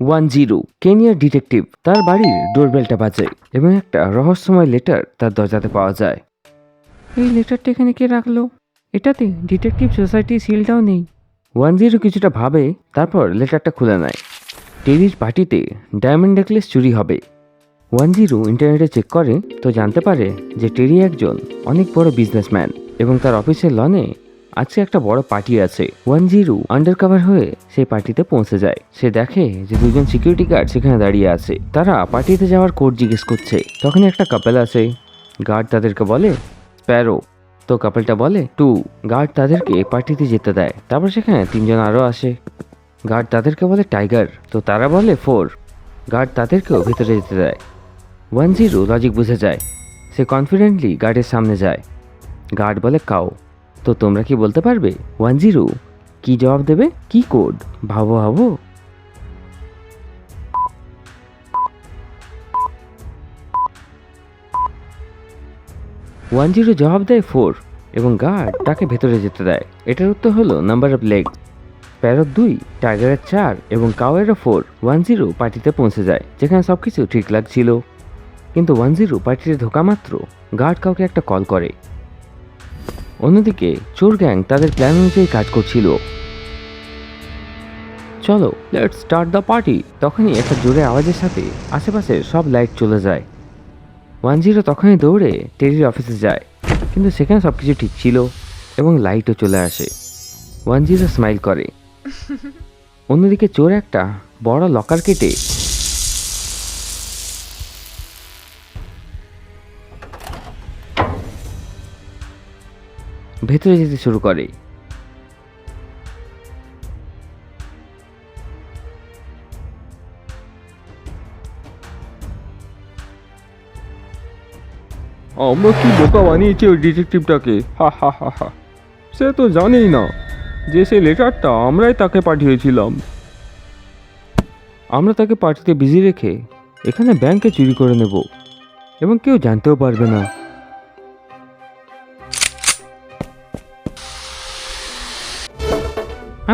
One zero কেনিয়ার detective তার বাড়ির ডোরবেলটা বাজে এবং একটা রহস্যময় লেটার তার দরজাতে পাওয়া যায়। এই লেটারটা এখানে কে রাখল? এটাতে ডিটেকটিভ সোসাইটি সিলটাও নেই। ওয়ান জিরো কিছুটা ভাবে তারপর লেটারটা খুলে নেয়। টেরির পার্টিতে ডায়মন্ড নেকলেস চুরি হবে। ওয়ান জিরো ইন্টারনেটে চেক করে তো জানতে পারে যে টেরি একজন অনেক বড় বিজনেসম্যান এবং তার অফিসের লনে আজকে একটা বড় পার্টি আছে। ওয়ান জিরো আন্ডার হয়ে সেই পার্টিতে পৌঁছে যায়। সে দেখে যে দুজন সিকিউরিটি গার্ড সেখানে দাঁড়িয়ে আছে। তারা পার্টিতে যাওয়ার কোড জিজ্ঞেস করছে। তখনই একটা কাপেল আছে গার্ড তাদেরকে বলে স্প্যারো তো কাপলটা বলে, টু। গার্ড তাদেরকে পার্টিতে যেতে দেয়। তারপর সেখানে তিনজন আরও আসে। গার্ড তাদেরকে বলে, টাইগার। তো তারা বলে, ফোর। গার্ড তাদেরকেও ভেতরে যেতে দেয়। ওয়ান জিরো লজিক বুঝে যায়। সে কনফিডেন্টলি গার্ডের সামনে যায়। গার্ড বলে, কাও। তো তোমরা কি বলতে পারবে? One zero. কি জবাব দেবে? কি কোড? ভাবো ভাবো। ওয়ান জিরো জবাব দেয় ফোর এবং গার্ড তাকে ভেতরে যেতে দেয়। এটার উত্তর হলো নাম্বার অফ লেগ। প্যারট দুই টাইগারের চার এবং কাওয়েরও ফোর ওয়ান জিরো পার্টিতে পৌঁছে যায়, যেখানে সব কিছু ঠিক লাগছিল। কিন্তু ওয়ান জিরো পার্টিতে ঢোকা মাত্র গার্ড কাউকে একটা কল করে। অন্যদিকে চোর গ্যাং তাদের প্ল্যান অনুযায়ী কাজ করছিল। চলো লেট স্টার্ট দ্য পার্টি তখনই একটা জোরে আওয়াজের সাথে আশেপাশে সব লাইট চলে যায়। ওয়ান জিরো তখনই দৌড়ে টেরির অফিসে যায় কিন্তু সেখানে সব কিছু ঠিক ছিল এবং লাইটও চলে আসে। ওয়ান জিরো স্মাইল করে। অন্যদিকে চোর একটা বড় লকার কেটে ভেতরে যেতে শুরু করে। আমরা কি বোকা বানিয়েছি ওই ডিটেকটিভটাকে? হা হা হা হা। সে তো জানেই না যে সে লেটারটা আমরাই তাকে পাঠিয়েছিলাম। আমরা তাকে পার্টিতে বিজি রেখে এখানে ব্যাংকে চুরি করে নেব এবং কেউ জানতেও পারবে না।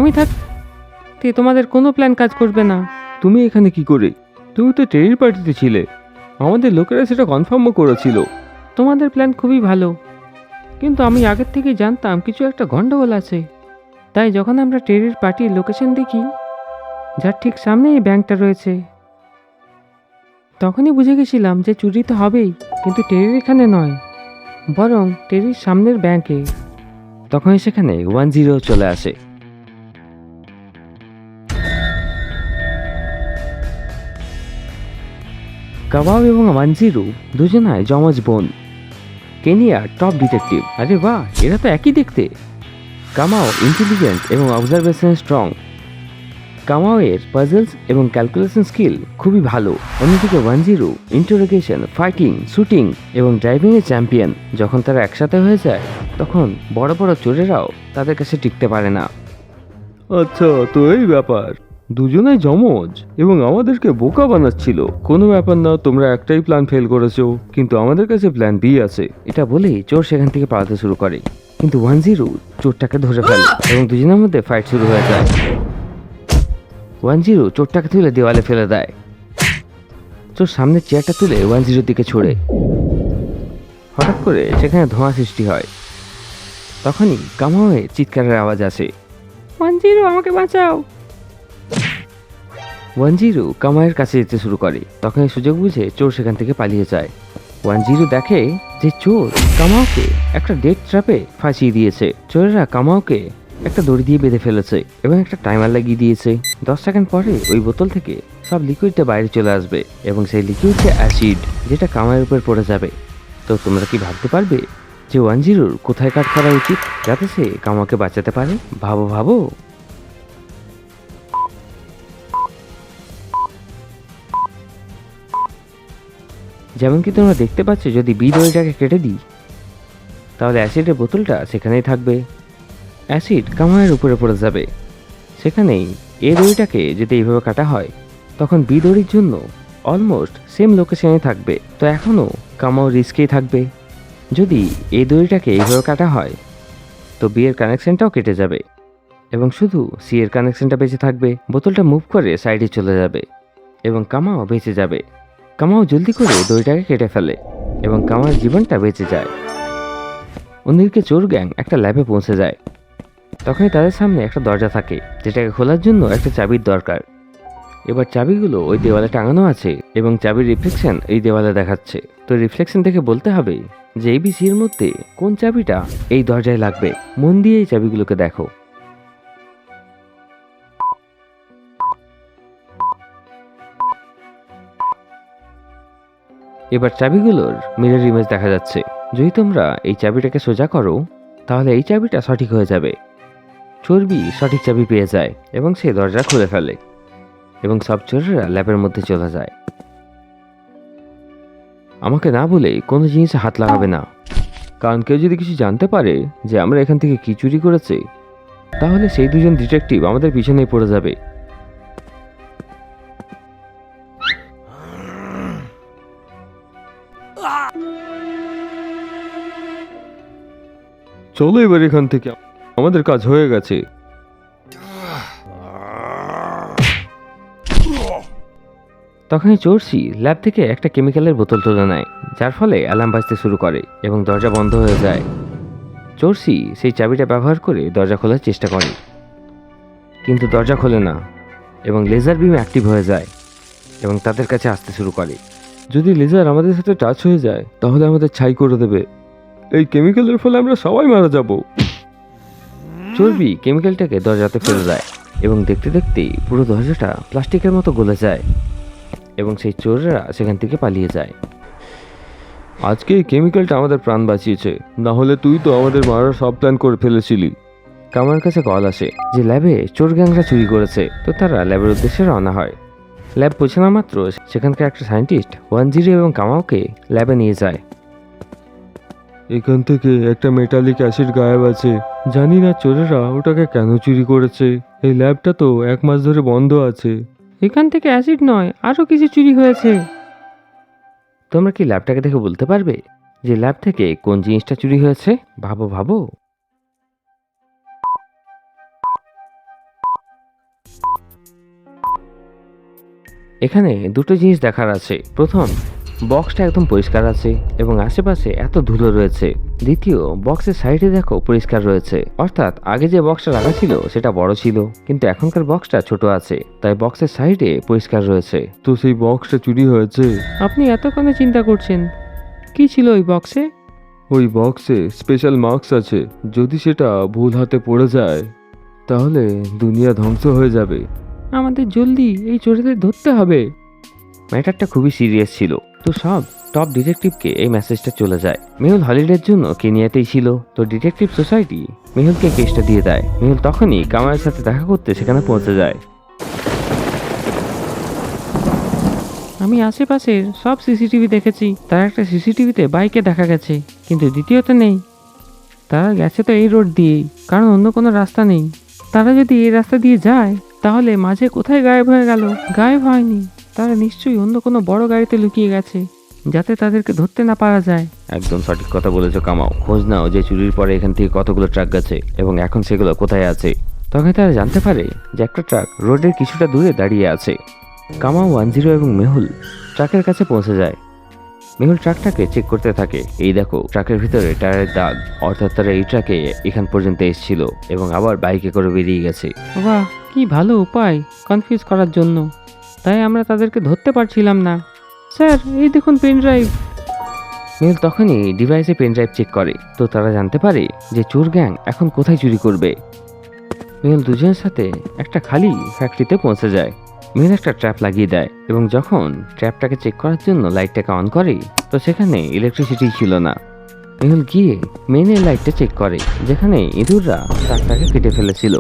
আমি থাক তে তোমাদের কোনো প্ল্যান কাজ করবে না। তুমি এখানে কি করে? তুমি তো ট্রেনির পার্টিতে ছিলে। আমাদের লোকেরা সেটা কনফার্মও করেছিল। তোমাদের প্ল্যান খুবই ভালো। কিন্তু আমি আগের থেকেই জানতাম কিছু একটা গন্ডগোল আছে। তাই যখন আমরা টেরির পার্টির লোকেশন দেখি যার ঠিক সামনে এই ব্যাংকটা রয়েছে তখনই বুঝে গেছিলাম যে চুরি তো হবেই কিন্তু টেরির এখানে নয়। বরং টেরির সামনের ব্যাংকে। তখনই সেখানে ওয়ান জিরো চলে আসে। কাবাব এবং ওয়ান জিরো দুজনায় জমজ বোন কেনিয়া টপ ডিটেকটিভ আরে বাহ এরা তো একই দেখতে কামাও ইন্টেলিজেন্ট এবং অবজারভেশন স্ট্রং কামাওয়ের পাজলস এবং ক্যালকুলেশন স্কিল খুবই ভালো অন্যদিকে one zero interrogation fighting shooting এবং ড্রাইভিংয়ের চ্যাম্পিয়ন যখন তারা একসাথে হয়ে যায় তখন বড় বড় চোরেরাও তাদের কাছে টিকতে পারে না আচ্ছা তো এই ব্যাপার দুজনেই জমজ এবং আমাদেরকে বোকা বানাচ্ছিল। কোনো ব্যাপার না, তোমরা একটাই প্ল্যান ফেল করেছ। কিন্তু আমাদের কাছে প্ল্যান বি আছে। এটা বলেই চোর সেখান থেকে পালাতে শুরু করে। কিন্তু ওয়ান জিরো চোরটাকে ধরে ফেলে এবং দুজনের মধ্যে ফাইট শুরু হয়ে যায়। ওয়ান জিরো চোরটাকে তুলে দেওয়ালে ফেলে দেয়। চোর সামনের চেয়ারটা তুলে ওয়ান জিরোর দিকে ছোড়ে। হঠাৎ করে সেখানে ধোঁয়া সৃষ্টি হয়। তখনই কামাওয়ে চিৎকারের আওয়াজ আসে। ওয়ান জিরো আমাকে বাঁচাও! ওয়ান জিরো কামাইয়ের কাছে যেতে শুরু করে। তখনই সুযোগ বুঝে চোর সেখান থেকে পালিয়ে যায়। ওয়ান জিরো দেখে যে চোর কামাওকে একটা ডেট ট্র্যাপে ফাঁসিয়ে দিয়েছে। চোরেরা কামাওকে একটা দড়ি দিয়ে বেঁধে ফেলেছে এবং একটা টাইমার লাগিয়ে দিয়েছে। দশ সেকেন্ড পরে ওই বোতল থেকে সব লিকুইডটা বাইরে চলে আসবে এবং সেই লিকুইডটা অ্যাসিড যেটা কামাইয়ের উপর পড়ে যাবে। তো তোমরা কি ভাবতে পারবে যে ওয়ান জিরোর কোথায় কাট করা উচিত যাতে সে কামাকে বাঁচাতে পারে? ভাবো ভাবো। যেমন কি তোমরা দেখতে পাচ্ছ, যদি বি দড়িটাকে কেটে দিই, তাহলে অ্যাসিডের বোতলটা সেখানেই থাকবে। অ্যাসিড কামায়ের উপরে পড়ে যাবে। সেখানেই এ দড়িটাকে যদি এইভাবে কাটা হয়, তখন বি দড়ির জন্য অলমোস্ট সেম লোকেশনে থাকবে। তো এখনও কামাও রিস্কেই থাকবে। যদি এই দড়িটাকে এইভাবে কাটা হয়, তো বিয়ের কানেকশনটাও কেটে যাবে এবং শুধু সি এর কানেকশনটা বেঁচে থাকবে। বোতলটা মুভ করে সাইডে চলে যাবে এবং কামাও বেঁচে যাবে। কামাও জলদি করে দড়িটাকে কেটে ফেলে এবং কামার জীবনটা বেঁচে যায়। অন্যদিকে চোর গ্যাং একটা ল্যাবে পৌঁছে যায়। তখনই তাদের সামনে একটা দরজা থাকে, যেটাকে খোলার জন্য একটা চাবির দরকার। এবার চাবিগুলো ওই দেওয়ালে টাঙানো আছে এবং চাবির রিফ্লেকশন এই দেওয়ালে দেখাচ্ছে। তো রিফ্লেকশন দেখে বলতে হবে যে এবিসির মধ্যে কোন চাবিটা এই দরজায় লাগবে। মন দিয়ে এই চাবিগুলোকে দেখো। এবার চাবিগুলোর মিরর ইমেজ দেখা যাচ্ছে। যদি তোমরা এই চাবিটাকে সোজা করো, তাহলে এই চাবিটা সঠিক হয়ে যাবে। চর্বি সঠিক চাবি পেয়ে যায় এবং সে দরজা খুলে ফেলে এবং সব চোরেরা ল্যাবের মধ্যে চলে যায়। আমাকে না বলে কোনো জিনিসে হাত লাগাবে না। কারণ কেউ যদি কিছু জানতে পারে যে আমরা এখান থেকে কি চুরি করেছে, তাহলে সেই দুজন ডিটেকটিভ আমাদের পিছনেই পড়ে যাবে। চলো এবার এখান থেকে। আমাদের কাজ হয়ে গেছে। তখনই চোরসি ল্যাব থেকে একটা কেমিক্যালের বোতল তুলে নেয়, যার ফলে অ্যালার্ম বাজতে শুরু করে এবং দরজা বন্ধ হয়ে যায়। চোরসি সেই চাবিটা ব্যবহার করে দরজা খোলার চেষ্টা করে। কিন্তু দরজা খোলে না এবং লেজার বিম অ্যাক্টিভ হয়ে যায় এবং তাদের কাছে আসতে শুরু করে। যদি লেজার আমাদের সাথে টাচ হয়ে যায়, তাহলে আমাদের ছাই করে দেবে। এই কেমিক্যালের ফলে আমরা সবাই মারা যাব। চর্বি কেমিক্যালটাকে দরজাতে ফেলে দেয় এবং দেখতে দেখতেই পুরো দরজাটা প্লাস্টিকের মতো গলে যায় এবং সেই চোররা সেখান থেকে পালিয়ে যায়। আজকে এই কেমিক্যালটা আমাদের প্রাণ বাঁচিয়েছে। না হলে তুই তো আমাদের মারার সব প্ল্যান করে ফেলেছিলি। কামার কাছে কল আসে যে, ল্যাবে চোর গ্যাংরা চুরি করেছে। তো তারা ল্যাবের উদ্দেশ্যে রওনা হয়। ল্যাব পৌঁছানো মাত্র সেখানকার একটা সায়েন্টিস্ট ওয়ান জিরো এবং কামাওকে ল্যাবে নিয়ে যায়। এখান থেকে একটা মেটালিক অ্যাসিড গায়েব আছে। জানি না চোরেরা ওটাকে কেন চুরি করেছে। এই ল্যাবটা তো এক মাস ধরে বন্ধ আছে। এখান থেকে অ্যাসিড নয় আরও কিছু চুরি হয়েছে। তোমরা কি ল্যাবটাকে দেখে বলতে পারবে যে ল্যাব থেকে কোন জিনিসটা চুরি হয়েছে? ভাবো ভাবো। এখানে দুটো জিনিস দেখার আছে। প্রথম বক্সটা একদম পরিষ্কার আছে এবং আশেপাশে এত ধুলো রয়েছে। দ্বিতীয় বক্সের সাইডে দেখো পরিষ্কার রয়েছে। অর্থাৎ আগে যে বক্সটা রাখা ছিল সেটা বড় ছিল। কিন্তু এখনকার বক্সটা ছোট আছে তাই বক্সের সাইডে পরিষ্কার রয়েছে। তো সেই বক্সটা চুরি হয়েছে? আপনি এতক্ষণে চিন্তা করছেন। কি ছিল ওই বক্সে ওই বক্সে স্পেশাল মার্কস আছে। যদি সেটা ভুল হাতে পড়ে যায় তাহলে দুনিয়া ধ্বংস হয়ে যাবে। আমাদের জলদি এই চোরেদের ধরতে হবে। ম্যাটারটা খুবই সিরিয়াস ছিল। তো সব টপ ডিটেকটিভকে এই মেসেজটা চলে যায়। মেহুল হলিডের জন্য কেনিয়াতেই ছিল। তো ডিটেকটিভ সোসাইটি মেহুলকে কেসটা দিয়ে দেয়। মেহুল তখনই কামারের সাথে দেখা করতে সেখানে পৌঁছে যায়। আমি আশেপাশের সব সিসিটিভি দেখেছি। তার একটা সিসিটিভিতে বাইকে দেখা গেছে। কিন্তু দ্বিতীয়তে নেই। তারা গেছে তো এই রোড দিয়েই। কারণ অন্য কোনো রাস্তা নেই। তারা যদি এই রাস্তা দিয়ে যায় তাহলে মাঝে কোথায় গায়েব হয়ে গেল? গায়েব হয়নি। তারা নিশ্চয়ই অন্য কোনো বড় গাড়িতে লুকিয়ে গেছে যাতে তাদেরকে ধরতে না পারা যায়। একদম সঠিক কথা বলেছ কামাও। খোঁজ নাও যে চুরির পরে এখান থেকে কতগুলো ট্রাক গেছে এবং এখন সেগুলো কোথায় আছে। তখন তারা জানতে পারে যে একটা ট্রাক রোডের কিছুটা দূরে দাঁড়িয়ে আছে। কামাও ওয়ান জিরো এবং মেহুল ট্রাকের কাছে পৌঁছে যায়। মেহুল ট্রাকটাকে চেক করতে থাকে। এই দেখো ট্রাকের ভিতরে টায়ারের দাগ অর্থাৎ তারা এই ট্রাকে এখান পর্যন্ত এসেছিল এবং আবার বাইকে করে বেরিয়ে গেছে। বাহ! কি ভালো উপায় কনফিউজ করার জন্য? তাই আমরা তাদেরকে ধরতে পারছিলাম না। স্যার, এই দেখুন পেন ড্রাইভ মেহুল তখনই ডিভাইসে পেনড্রাইভ চেক করে। তো তারা জানতে পারে যে চোর গ্যাং এখন কোথায় চুরি করবে। মেহুল দুজনের সাথে একটা খালি ফ্যাক্টরিতে পৌঁছে যায়। মেহুল একটা ট্র্যাপ লাগিয়ে দেয় এবং যখন ট্র্যাপটাকে চেক করার জন্য লাইটটাকে অন করে, তো সেখানে ইলেকট্রিসিটি ছিল না। মেহুল গিয়ে মেনের লাইটটা চেক করে, যেখানে ইঁদুররা তারটাকে কেটে ফেলেছিল।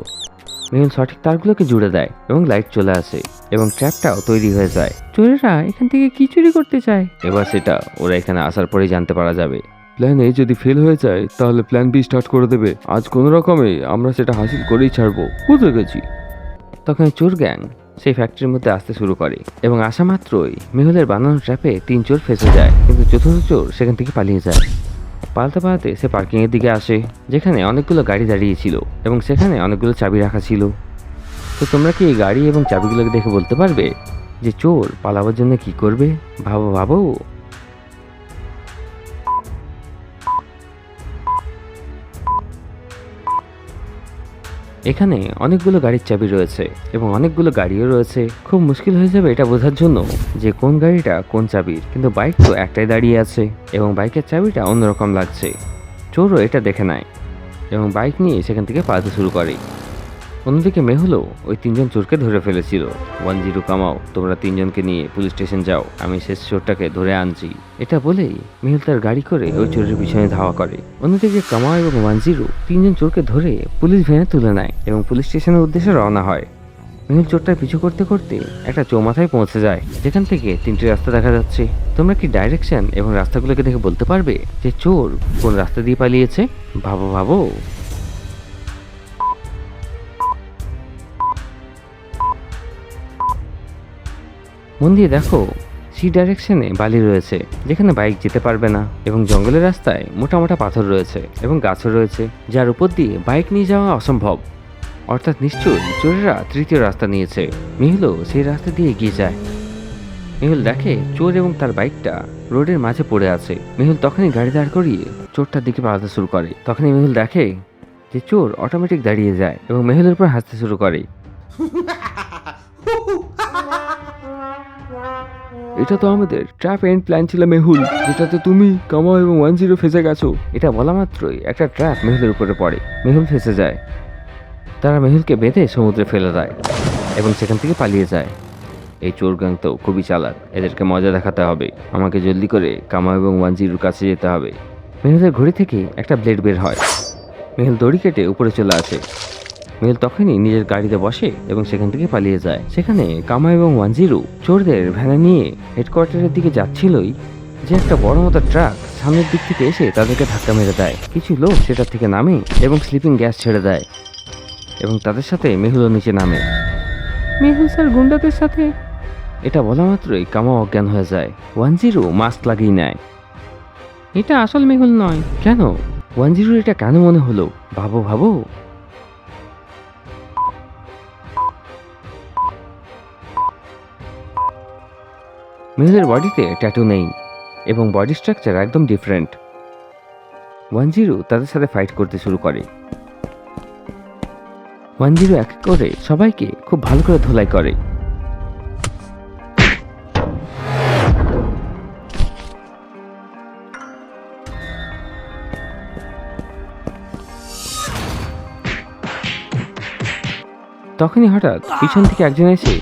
মেহুল সঠিক তারগুলোকে জুড়ে দেয় এবং লাইট চলে আসে এবং ট্র্যাপটাও তৈরি হয়ে যায়। চোরেরা এখান থেকে কি চুরি করতে চায়? এবার সেটা ওরা এখানে আসার পরেই জানতে পারা যাবে। প্ল্যান এ যদি ফেল হয়ে যায় তাহলে প্ল্যান বি স্টার্ট করে দেবে। আজ কোনো রকমে আমরা সেটা হাসিল করেই ছাড়বো। বুঝে গেছি তখন চোর গ্যাং সেই ফ্যাক্টরির মধ্যে আসতে শুরু করে এবং আসা মাত্রই মেহুলের বানানো ট্র্যাপে তিন চোর ফেসে যায়। কিন্তু চতুর্থ চোর সেখান থেকে পালিয়ে যায়। পালাতে পাল্টে সে পার্কিংয়ের দিকে আসে, যেখানে অনেকগুলো গাড়ি দাঁড়িয়ে ছিল এবং সেখানে অনেকগুলো চাবি রাখা ছিল। তো তোমরা কি এই গাড়ি এবং চাবিগুলোকে দেখে বলতে পারবে যে চোর পালাবার জন্য কি করবে? ভাবো ভাবো। এখানে অনেকগুলো গাড়ির চাবি রয়েছে এবং অনেকগুলো গাড়িও রয়েছে। খুব মুশকিল হয়ে যাবে এটা বোঝার জন্য যে কোন গাড়িটা কোন চাবির, কিন্তু বাইক তো একটাই দাঁড়িয়ে আছে এবং বাইকের চাবিটা অন্যরকম লাগছে। চোরও এটা দেখে নেয় এবং বাইক নিয়ে সেখান থেকে পালাতে শুরু করে। অন্যদিকে মেহুলও ওই তিনজন চোরকে ধরে ফেলেছিল। ওয়ান জিরো কামাও, তোমরা তিনজনকে নিয়ে পুলিশ স্টেশন যাও, আমি শেষ চোরটাকে ধরে আনছি। এটা বলেই মেহুল তার গাড়ি করে ওই চোরের পিছনে ধাওয়া করে। অন্যদিকে কামাও এবং ওয়ান জিরো তিনজন চোরকে ধরে পুলিশ ভ্যানে তুলে নেয় এবং পুলিশ স্টেশনের উদ্দেশ্যে রওনা হয়। মেহুল চোরটার পিছু করতে করতে একটা চৌমাথায় পৌঁছে যায়, যেখান থেকে তিনটি রাস্তা দেখা যাচ্ছে। তোমরা কি ডাইরেকশন এবং রাস্তাগুলোকে দেখে বলতে পারবে যে চোর কোন রাস্তা দিয়ে পালিয়েছে? ভাবো ভাবো। মন দিয়ে দেখো সি ডাইরেকশনে বালি রয়েছে, যেখানে বাইক যেতে পারবে না। এবং জঙ্গলের রাস্তায় মোটা মোটা পাথর রয়েছে এবং গাছও রয়েছে, যার উপর দিয়ে বাইক নিয়ে যাওয়া অসম্ভব। অর্থাৎ নিশ্চয়ই চোরেরা তৃতীয় রাস্তা নিয়েছে। মেহুলও সেই রাস্তা দিয়ে এগিয়ে যায়। মেহুল দেখে চোর এবং তার বাইকটা রোডের মাঝে পড়ে আছে। মেহুল তখনই গাড়ি দাঁড় করিয়ে চোরটার দিকে পালাতে শুরু করে। তখনই মেহুল দেখে যে চোর অটোমেটিক দাঁড়িয়ে যায় এবং মেহুলের উপর হাসতে শুরু করে। এটা তো আমাদের ট্র্যাপ এন্ড প্ল্যান ছিল মেহুল, যেটাতে তুমি কামাও এবং ওয়ান জিরো ফেসে গেছো। এটা বলা মাত্রই একটা ট্র্যাপ মেহুলের উপরে পড়ে। মেহুল ফেসে যায়। তারা মেহুলকে বেঁধে সমুদ্রে ফেলে দেয় এবং সেখান থেকে পালিয়ে যায়। এই চোর গ্যাং তো খুবই চালাক। এদেরকে মজা দেখাতে হবে। আমাকে জলদি করে কামা এবং ওয়ান জিরোর কাছে যেতে হবে। মেহুলের ঘড়ি থেকে একটা ব্লেড বের হয়। মেহুল দড়ি কেটে উপরে চলে আসে। মেহুল তখনই নিজের গাড়িতে বসে এবং সেখান থেকে পালিয়ে যায়। সেখানে কামা এবং ওয়ান জিরো চোরদের ভ্যানে নিয়ে হেডকোয়ার্টারের দিকে যাচ্ছিলই যে একটা বড় মতো ট্রাক সামনের দিক থেকে এসে তাদেরকে ধাক্কা মেরে দেয়। কিছু লোক সেটার থেকে নামে এবং স্লিপিং গ্যাস ছেড়ে দেয় এবং তাদের সাথে মেহুলও নিচে নামে। মেহুল স্যার গুন্ডাদের সাথে? এটা বলা মাত্রই কামা অজ্ঞান হয়ে যায়। ওয়ান জিরো মাস্ক লাগিয়ে নেয়। এটা আসল মেহুল নয়। কেন? ওয়ান জিরো এটা কেন মনে হলো? ভাবো ভাবো। মেহুলের বডিতে ট্যাটু নেই এবং বডি স্ট্রাকচার একদম ডিফারেন্ট ওয়ান জিরো তাদের সাথে ফাইট করতে শুরু করে। ওয়ান জিরো এক করে সবাইকে খুব ভালো করে ধোলাই করে। তখনই হঠাৎ পিছন থেকে একজন এসে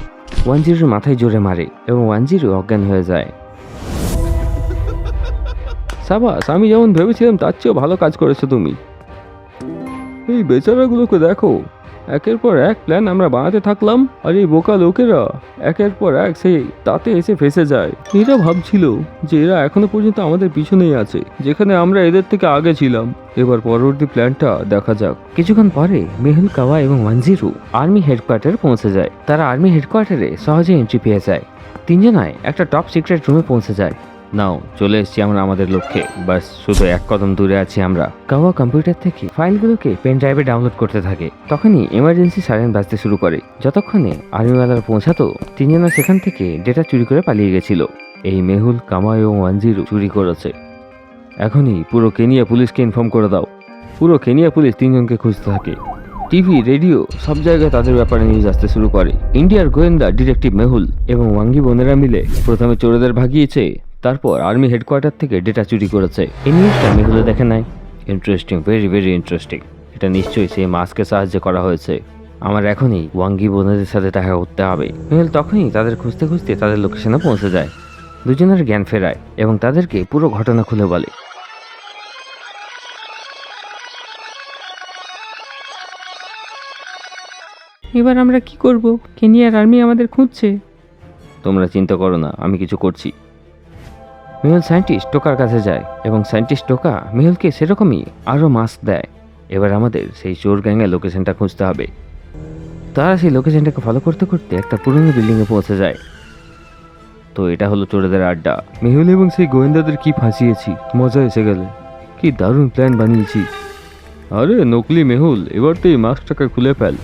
ওয়ান জিরোর মাথায় জোরে মারে এবং ওয়ান জিরো অজ্ঞান হয়ে যায়। সাবাস, আমি যেমন ভেবেছিলাম তার চেয়েও ভালো কাজ করেছ তুমি। এই বেচারাগুলোকে দেখো। একের পর এক প্ল্যান আমরা বানাতে থাকলাম আর এই বোকা লোকেরা একের পর এক সেই তাতে এসে ফেসে যায়। এরা ভাবছিল যে এরা এখনও পর্যন্ত আমাদের পিছনেই আছে, যেখানে আমরা এদের থেকে আগে ছিলাম। এবার পরবর্তী প্ল্যানটা দেখা যাক। কিছুক্ষণ পরে মেহুল, কাওয়া এবং ওয়ানজিরু আর্মি হেডকোয়ার্টারে পৌঁছে যায়। তারা আর্মি হেডকোয়ার্টারে সহজে এন্ট্রি পেয়ে যায়। তিনজনায় একটা টপ সিক্রেট রুমে পৌঁছে যায়। নাও, চলে এসেছি আমরা আমাদের লক্ষ্যে। বাস, শুধু এক কদম দূরে আছি আমরা। কাওয়া কম্পিউটার থেকে ফাইলগুলোকে পেন ড্রাইভে ডাউনলোড করতে থাকে। তখনই এমার্জেন্সি সাইরেন বাজতে শুরু করে। যতক্ষণে আর্মিওয়ালারা পৌঁছাতো, তিনজনা সেখান থেকে ডেটা চুরি করে পালিয়ে গেছিল। এই মেহুল, কামা এবং ওয়ানজিরু চুরি করেছে। এখনই পুরো কেনিয়া পুলিশকে ইনফর্ম করে দাও। পুরো কেনিয়া পুলিশ তিনজনকে খুঁজতে থাকে। টিভি রেডিও সব জায়গায় তাদের ব্যাপারে নিউজ আসতে শুরু করে। ইন্ডিয়ার গোয়েন্দা ডিটেকটিভ মেহুল এবং ওয়াঙ্গি বোনেরা মিলে প্রথমে চোরদের ভাগিয়েছে। তারপর আর্মি হেডকোয়ার্টার থেকে ডেটা চুরি করেছে। এই নিউজটা মেহুলে দেখে নেয় ইন্টারেস্টিং ভেরি ভেরি ইন্টারেস্টিং এটা নিশ্চয়ই সেই মাস্কের সাহায্যে করা হয়েছে। আমার এখনই ওয়াঙ্গি বোনেদের সাথে দেখা করতে হবে। মেহুল তখনই তাদের খুঁজতে খুঁজতে তাদের লোকেশনে পৌঁছে যায়। দুজনের জ্ঞান ফেরায় এবং তাদেরকে পুরো ঘটনা খুলে বলে। এবার আমরা কি করব? কেনিয়ার আর্মি আমাদের খুঁজছে। তোমরা চিন্তা করো না আমি কিছু করছি। মেহুল সায়েন্টিস্ট টোকার কাছে যায় এবং সায়েন্টিস্ট টোকা মেহুলকে সেরকমই আরও মাস্ক দেয়। এবার আমাদের সেই চোর গ্যাংয়ের লোকেশনটা খুঁজতে হবে। তারা সেই লোকেশনটাকে ফলো করতে করতে একটা পুরনো বিল্ডিংয়ে পৌঁছে যায়। তো এটা হলো চোরেদের আড্ডা। মেহুল এবং সেই গোয়েন্দাদের কি ফাঁসিয়েছি? মজা এসে গেলে। কি দারুণ প্ল্যান বানিয়েছি। আরে নকলি মেহুল, এবার তো এই মাস্কটাকে খুলে ফেল।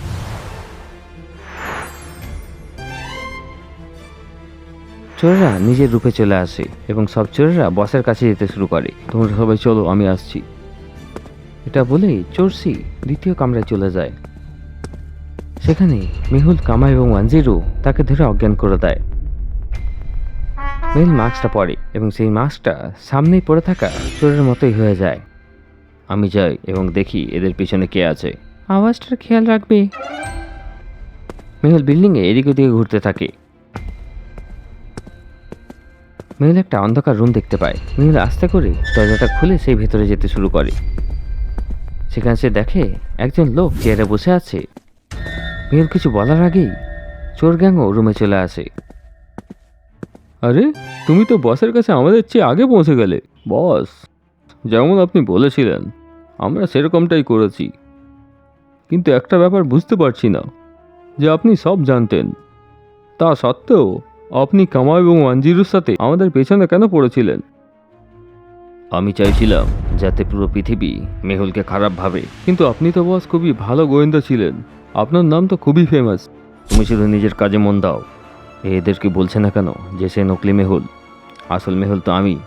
চোরেরা নিজের রূপে চলে আসে এবং সব চোরেরা বসের কাছে যেতে শুরু করে। তোমরা সবাই চলো, আমি আসছি। এটা বলেই চোরসি দ্বিতীয় কামরায় চলে যায়। সেখানে মেহুল, কামা এবং ওয়ানজিরু তাকে ধরে অজ্ঞান করে দেয়। মেহুল মাস্কটা পরে এবং সেই মাস্কটা সামনেই পড়ে থাকা চোরের মতোই হয়ে যায়। আমি যাই এবং দেখি এদের পিছনে কে আছে। আওয়াজটার খেয়াল রাখবে। মেহুল বিল্ডিংয়ে এদিক ওদিকে ঘুরতে থাকে। মেহুল একটা অন্ধকার রুম দেখতে পায়। মেহুল আস্তে করে দরজাটা খুলে সেই ভেতরে যেতে শুরু করে। সেখানে সে দেখে একজন লোক চেয়ারে বসে আছে। মেহুল কিছু বলার আগেই চোর গ্যাংও রুমে চলে আসে। আরে, তুমি তো বসের কাছে আমাদের চেয়ে আগে পৌঁছে গেলে। বস যেমন আপনি বলেছিলেন, আমরা সেরকমটাই করেছি। কিন্তু একটা ব্যাপার বুঝতে পারছি না, যে আপনি সব জানতেন। তা সত্ত্বেও আপনি কামা এবং ওয়ানজিরুর সাথে আমাদের পেছনে কেন পড়েছিলেন? আমি চাইছিলাম যাতে পুরো পৃথিবী মেহুলকে খারাপ ভাবে। কিন্তু আপনি তো বস খুবই ভালো গোয়েন্দা ছিলেন। আপনার নাম তো খুবই ফেমাস তুমি শুধু নিজের কাজে মন দাও। এদেরকে বলছে না কেন যে সে নকলি মেহুল? আসল মেহুল তো আমি।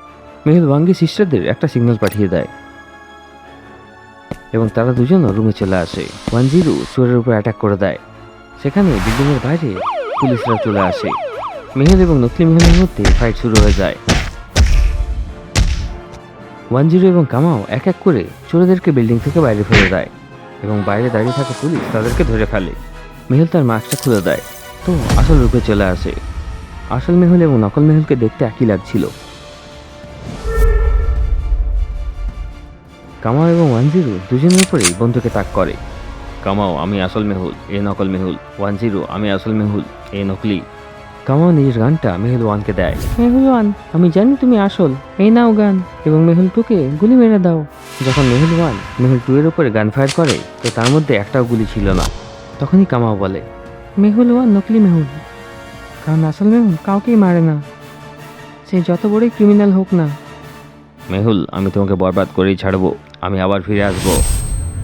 মেহুল ওয়াঙ্গি সিস্টারদের একটা সিগন্যাল পাঠিয়ে দেয়। এবং তারা দুজন রুমে চলে আসে। ওয়ান জিরো চোরের উপর অ্যাটাক করে দেয়। সেখানে বিল্ডিংয়ের বাইরে পুলিশরা চলে আসে। মেহুল এবং নকলি মেহুলের মধ্যে ফাইট শুরু হয়ে যায়। ওয়ান জিরো এবং কামাও এক এক করে চোরেদেরকে বিল্ডিং থেকে বাইরে ফেলে দেয় এবং বাইরে দাঁড়িয়ে থাকা পুলিশ তাদেরকে ধরে ফেলে। মেহুল তার মাস্কটা খুলে দেয়। তো আসল রূপে চলে আসে। আসল মেহুল এবং নকল মেহুলকে দেখতে একই লাগছিল। কামাও এবং ওয়ান জিরো দুজনের উপরেই বন্ধুকে তাক করে। কামাও, আমি আসল মেহুল, এ নকল মেহুল। ওয়ান জিরো, আমি আসল মেহুল, এ নকলি। কামাও নিজের গানটা মেহুল ওয়ানকে দেয়। মেহুল ওয়ান আমি জানি তুমি আসল। এই নাও গান। এবং মেহুল টুকে গুলি মেরে দাও। যখন মেহুল ওয়ান মেহুল টু এর উপরে গান ফায়ার করে তো তার মধ্যে একটাও গুলি ছিল না। তখনই কামাও বলে মেহুল ওয়ান নকলি মেহুল। কারণ আসল মেহুল কাউকেই মারে না। সে যত বড়ই ক্রিমিনাল হোক না। মেহুল আমি তোমাকে বরবাদ করেই ছাড়বো। আমি আবার ফিরে আসব।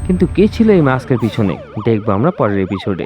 কিন্তু কে ছিল এই মাস্কের পিছনে? দেখব আমরা পরের এপিসোডে